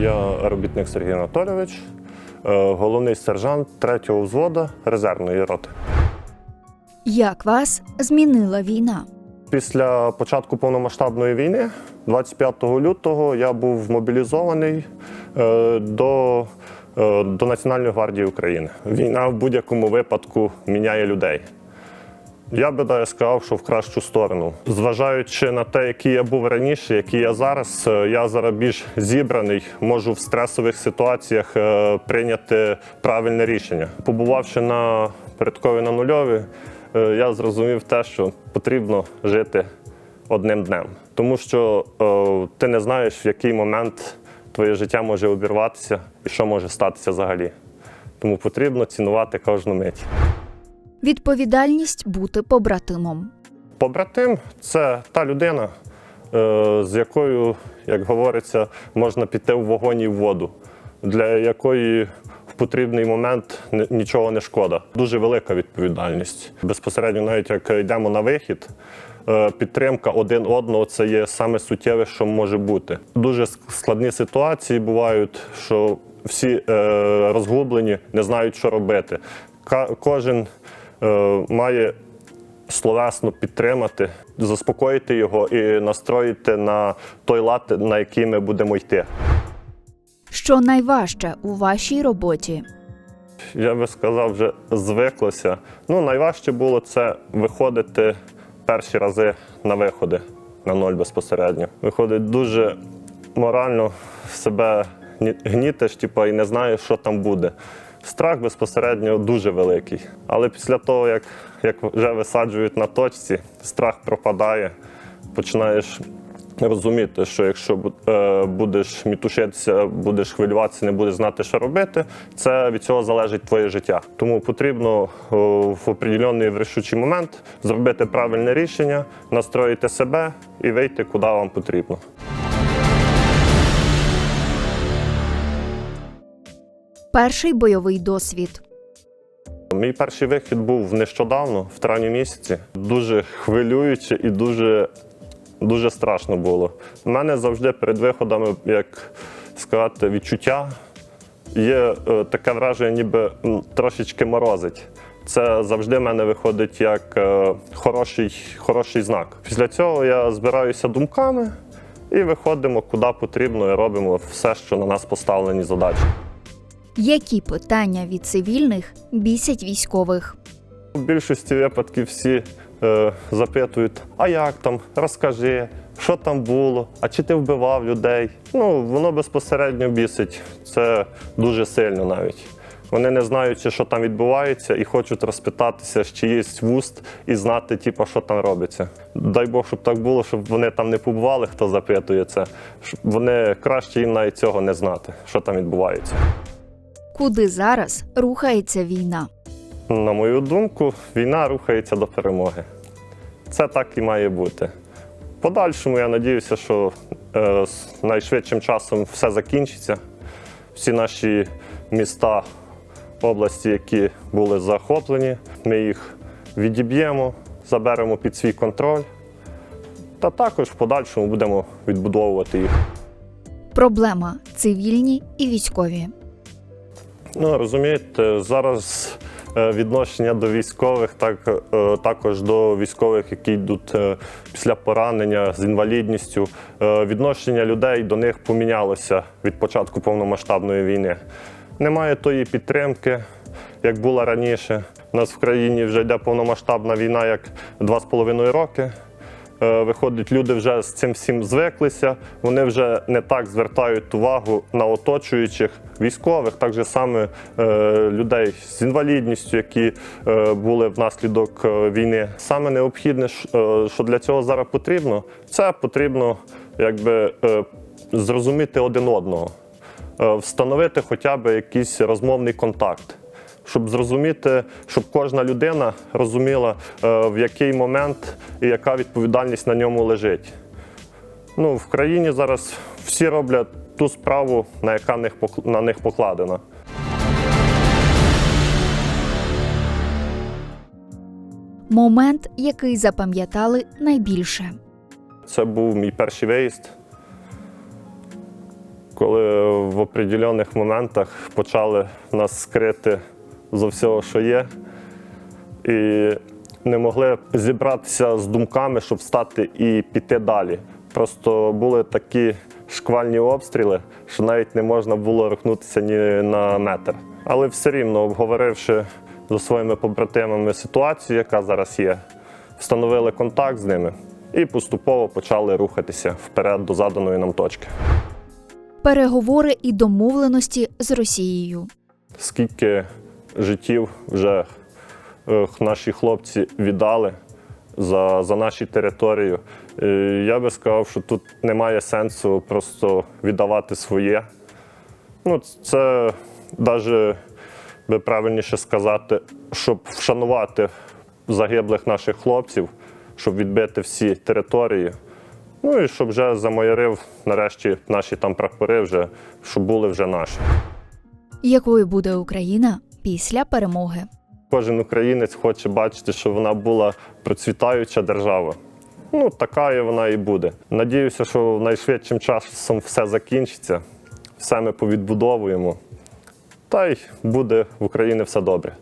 Я робітник Сергій Анатолійович, е, головний сержант 3-го взводу резервної роти. Як вас змінила війна? Після початку повномасштабної війни, 25 лютого, я був мобілізований е, до, е, до Національної гвардії України. Війна в будь-якому випадку міняє людей. Я би навіть сказав, що в кращу сторону. Зважаючи на те, який я був раніше, який я зараз, е, я зараз більш зібраний, можу в стресових ситуаціях е, прийняти правильне рішення. Побувавши на передкові на нульові, е, я зрозумів те, що потрібно жити одним днем. Тому що ти не знаєш, в який момент твоє життя може обірватися і що може статися взагалі. Тому потрібно цінувати кожну мить. Відповідальність бути побратимом. Побратим це та людина, е, з якою, як говориться, можна піти в вогонь і в воду, для якої в потрібний момент нічого не шкода. Дуже велика відповідальність. Безпосередньо, навіть як йдемо на вихід, е, підтримка один одного це є саме суттєве, що може бути. Дуже складні ситуації бувають, що всі е, розгублені, не знають, що робити. Кожен має словесно підтримати, заспокоїти його і настроїти на той лад, на який ми будемо йти. Що найважче у вашій роботі? Я би сказав, вже звиклося. Ну, найважче було це виходити перші рази на виходи на ноль безпосередньо. Виходить дуже морально себе гні- гнітиш, типу, і не знаєш, що там буде. Страх безпосередньо дуже великий. Але після того, як, як вже висаджують на точці, страх пропадає, починаєш розуміти, що якщо е, будеш мітушитися, будеш хвилюватися, не будеш знати, що робити, це від цього залежить твоє життя. Тому потрібно в определенний вирішучий момент зробити правильне рішення, настроїти себе і вийти, куди вам потрібно. Перший бойовий досвід. Мій перший вихід був нещодавно, в травні місяці. Дуже хвилююче і дуже, дуже страшно було. У мене завжди перед виходами, як сказати, відчуття. Є е, таке враження, ніби трошечки морозить. Це завжди в мене виходить як е, хороший, хороший знак. Після цього я збираюся думками і виходимо куди потрібно, і робимо все, що на нас поставлені задачі. Які питання від цивільних бісять військових? В більшості випадків всі е, запитують, а як там, розкажи, що там було, а чи ти вбивав людей. Ну, воно безпосередньо бісить. Це дуже сильно навіть. Вони не знають, що там відбувається, і хочуть розпитатися з чиїсь вуст і знати, типу, що там робиться. Дай Бог, щоб так було, щоб вони там не побували, хто запитує це. Вони краще їм навіть цього не знати, що там відбувається. Куди зараз рухається війна? На мою думку, війна рухається до перемоги. Це так і має бути. Подальшому я надіюся, що е, з найшвидшим часом все закінчиться. Всі наші міста, області, які були захоплені, ми їх відіб'ємо, заберемо під свій контроль. Та також в подальшому будемо відбудовувати їх. Проблема цивільні і військові. Ну, розумієте, зараз е, відношення до військових, так, е, також до військових, які йдуть е, після поранення з інвалідністю, відношення людей до них помінялося від початку повномасштабної війни. Немає тої підтримки, як була раніше. У нас в країні вже йде повномасштабна війна як два з половиною роки. Е, Виходить, люди вже з цим всім звиклися. Вони вже не так звертають увагу на оточуючих військових, так же саме е, людей з інвалідністю, які е, були внаслідок війни. Саме необхідне, що для цього зараз потрібно, це потрібно якби зрозуміти один одного, встановити хоча б якийсь розмовний контакт щоб зрозуміти, щоб кожна людина розуміла, е, в який момент і яка відповідальність на ньому лежить. Ну, в країні зараз всі роблять ту справу, на яка на них покладена. Момент, який запам'ятали найбільше. Це був мій перший виїзд. коли в определених моментах почали нас скрити за всього, що є, і не могли зібратися з думками, щоб встати і піти далі. Просто були такі шквальні обстріли, що навіть не можна було рухнутися ні на метр. Але все рівно, обговоривши зі своїми побратимами ситуацію, яка зараз є, встановили контакт з ними і поступово почали рухатися вперед до заданої нам точки. Переговори і домовленості з Росією. скільки життів вже е, наші хлопці віддали за, за наші територію. Е, Я би сказав, що тут немає сенсу просто віддавати своє. Ну, це навіть би правильніше сказати, щоб вшанувати загиблих наших хлопців, щоб відбити всі території. Ну і щоб вже замоярив нарешті наші там прапори, вже, щоб були вже наші. Якою буде Україна після перемоги? Кожен українець хоче бачити, що вона була процвітаюча держава. Ну, така вона і буде. Надіюся, що найшвидшим часом все закінчиться, все ми повідбудовуємо, та й буде в Україні все добре.